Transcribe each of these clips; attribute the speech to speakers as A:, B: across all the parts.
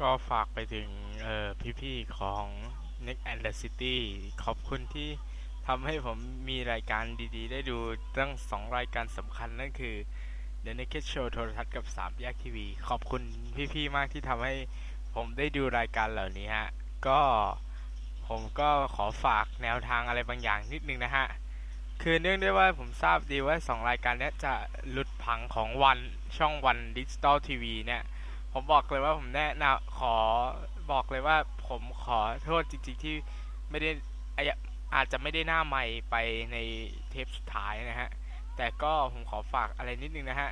A: ก็ฝากไปถึงพี่ๆของ Next and the City ขอบคุณที่ทำให้ผมมีรายการดีๆ ได้ดูตั้งสองรายการสำคัญนั่นคือ The Naked Show โทรทัศน์กับ 3 แยกทีวี ขอบคุณพี่ๆ มากที่ทำให้ผมได้ดูรายการเหล่านี้ฮะ ก็ผมก็ขอฝากแนวทางอะไรบางอย่างนิดนึงนะฮะ คือเนื่องด้วยว่าผมทราบดีว่า 2 รายการนี้จะหลุดผังของวันช่องวันดิจิตอลทีวีเนี่ย ผมบอกเลยว่าผมแนะนำขอบอกเลยว่าผมขอโทษจริง ๆ ที่ไม่ได้อาจอาจจะไม่ได้หน้าใหม่ไปในเทปสุดท้ายนะฮะ แต่ก็ผมขอฝากอะไรนิดนึงนะฮะ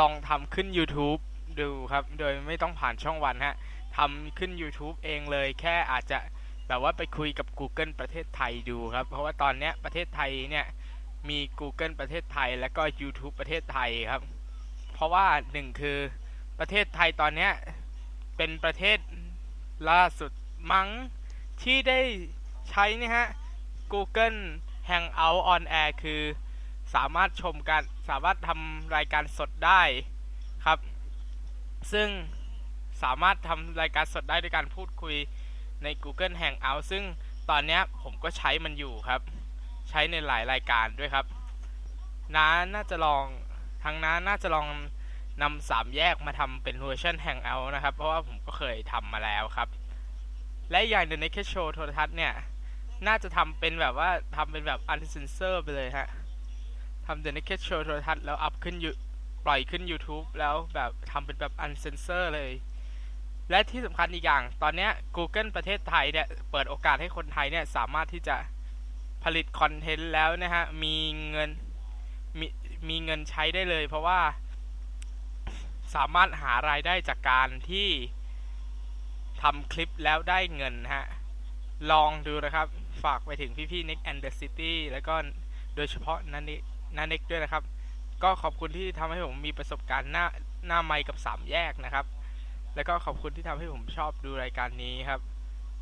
A: ลองทำขึ้น YouTube ดูครับ โดยไม่ต้องผ่านช่องวันฮะทำขึ้น YouTube เองเลยแค่อาจจะแบบว่าไปคุยกับ Google ประเทศไทยดูครับ เพราะว่าตอนเนี้ยประเทศไทยเนี่ยมี Google ประเทศไทย แล้วก็ YouTube ประเทศไทยครับ เพราะว่าหนึ่งคือ ประเทศไทยตอนเนี้ยเป็นประเทศล่าสุดมั้งที่ได้ใช้นี่ฮะ Google Hangout on Air คือสามารถชมการสามารถทำรายการสดได้ครับ ซึ่งสามารถทำรายการสดได้ด้วยการพูดคุยใน Google Hangout ซึ่งตอนนี้ผมก็ใช้มันอยู่ครับ ใช้ในหลายรายการด้วยครับน้าน่าจะลองทางน้าน่าจะลอง นำสามแยกมาทำเป็นเวอร์ชัน Hangout นะครับ เพราะว่าผมก็เคยทำมาแล้วครับ และอย่าง The Naked Show โทรทัศน์เนี่ย น่าจะทำเป็นแบบว่าทำเป็นแบบ Uncensor ไปเลยฮะทำ The Naked Show โทรทัศน์แล้วอัพขึ้นยูปล่อยขึ้น YouTube แล้วแบบทำเป็นแบบ Uncensor เลย และที่สำคัญอีกอย่าง ตอนเนี้ย Google ประเทศไทยเนี่ย เปิดโอกาสให้คนไทยเนี่ย สามารถที่จะผลิตคอนเทนต์แล้วนะฮะ มีเงินมีมีเงินใช้ได้เลย เพราะว่า สามารถหารายได้จากการที่ทำคลิปแล้วได้เงินฮะ ลองดูนะครับ ฝากไปถึงพี่ๆ Nick and the City แล้วก็โดยเฉพาะนันนินันเน็กด้วยนะครับ ก็ขอบคุณที่ทำให้ผมมีประสบการณ์หน้าหน้าไมค์กับสามแยกนะครับ แล้วก็ขอบคุณที่ทำให้ผมชอบดูรายการนี้ครับ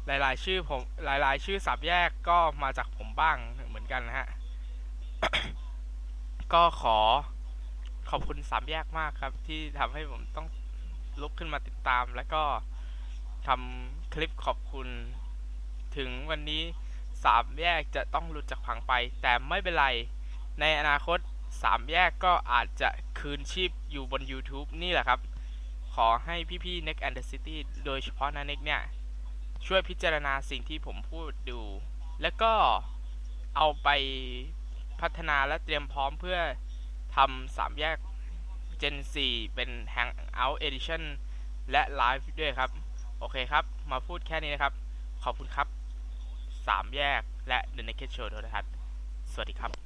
A: หลายๆ ชื่อผมหลายๆ ชื่อสามแยกก็มาจากผมบ้างเหมือนกันนะฮะ ก็ขอ ขอบคุณสามแยกมากครับ ที่ทำให้ผมต้องลุกขึ้นมาติดตาม แล้วก็ทำคลิปขอบคุณ ถึงวันนี้สามแยกจะต้องหลุดจากผังไป แต่ไม่เป็นไร ในอนาคตสามแยกก็อาจจะคืนชีพอยู่บน YouTube นี่แหละครับ ขอให้พี่ๆ Next and the City โดยเฉพาะนาเน็กเนี่ย ช่วยพิจารณาสิ่งที่ผมพูดดู แล้วก็เอาไปพัฒนาและเตรียมพร้อมเพื่อ ทำสามแยก Gen 4 เป็น Hangout Edition และ Live ด้วยครับ โอเคครับ มาพูดแค่นี้นะครับ ขอบคุณครับ สามแยกและ The Naked Show โทรทัศน์สวัสดีครับ